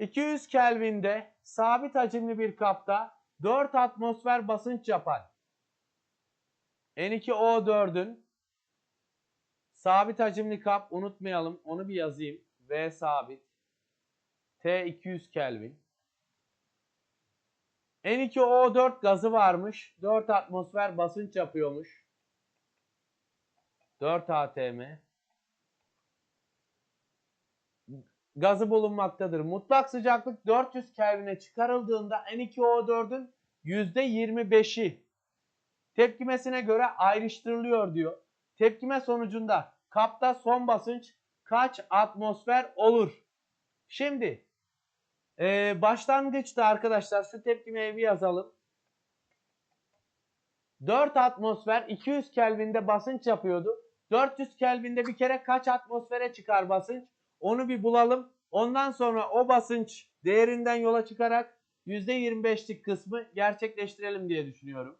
200 Kelvin'de sabit hacimli bir kapta 4 atmosfer basınç yapan N2O4'ün sabit hacimli kap unutmayalım onu bir yazayım. V sabit T 200 Kelvin N2O4 gazı varmış. 4 atmosfer basınç yapıyormuş. 4 atm. Gazı bulunmaktadır. Mutlak sıcaklık 400 Kelvin'e çıkarıldığında N2O4'ün %25'i tepkimesine göre ayrıştırılıyor diyor. Tepkime sonucunda kapta son basınç kaç atmosfer olur? Şimdi ee, başlangıçta arkadaşlar şu tepkimeyi bir yazalım. 4 atmosfer 200 Kelvin'de basınç yapıyordu. 400 Kelvin'de bir kere kaç atmosfere çıkar basınç? Onu bir bulalım. Ondan sonra o basınç değerinden yola çıkarak %25'lik kısmı gerçekleştirelim diye düşünüyorum.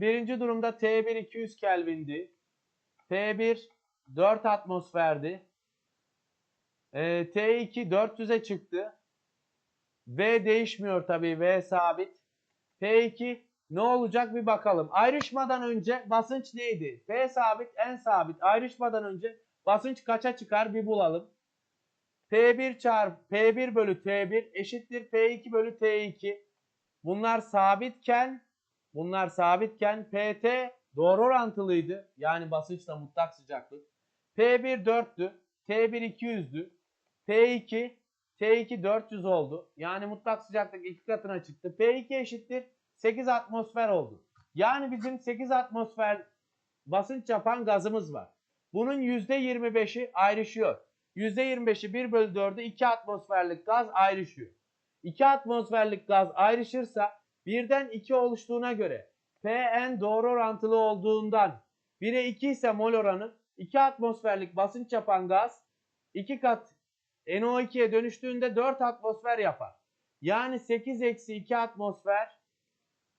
Birinci durumda T1 200 Kelvin'di. T1 4 atmosferdi. Ee, T2 400'e çıktı. V değişmiyor tabii. V sabit. P2 ne olacak bir bakalım. Ayrışmadan önce basınç neydi? P sabit, N sabit. Ayrışmadan önce basınç kaça çıkar bir bulalım. P1 çarpı P1 bölü T1 eşittir P2 bölü T2. Bunlar sabitken bunlar sabitken PT doğru orantılıydı. Yani basınçla mutlak sıcaklık. P1 4'tü. T1 200'dü. P2 T2 400 oldu. Yani mutlak sıcaklık iki katına çıktı. P2 eşittir 8 atmosfer oldu. Yani bizim 8 atmosfer basınç yapan gazımız var. Bunun %25'i ayrışıyor. %25'i 1 bölü 4'ü 2 atmosferlik gaz ayrışıyor. 2 atmosferlik gaz ayrışırsa birden 2 oluştuğuna göre Pn doğru orantılı olduğundan 1'e 2 ise mol oranı 2 atmosferlik basınç yapan gaz 2 kat NO2'ye dönüştüğünde 4 atmosfer yapar. Yani 8 eksi 2 atmosfer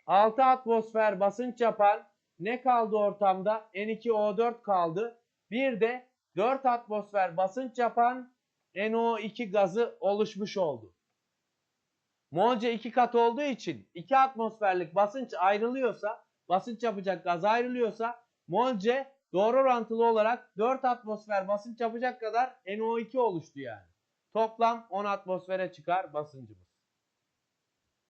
6 atmosfer basınç yapan ne kaldı ortamda? N2O4 kaldı. Bir de 4 atmosfer basınç yapan NO2 gazı oluşmuş oldu. Molca 2 kat olduğu için 2 atmosferlik basınç ayrılıyorsa, basınç yapacak gaz ayrılıyorsa molce doğru orantılı olarak 4 atmosfer basınç yapacak kadar NO2 oluştu yani. Toplam 10 atmosfere çıkar basıncımız.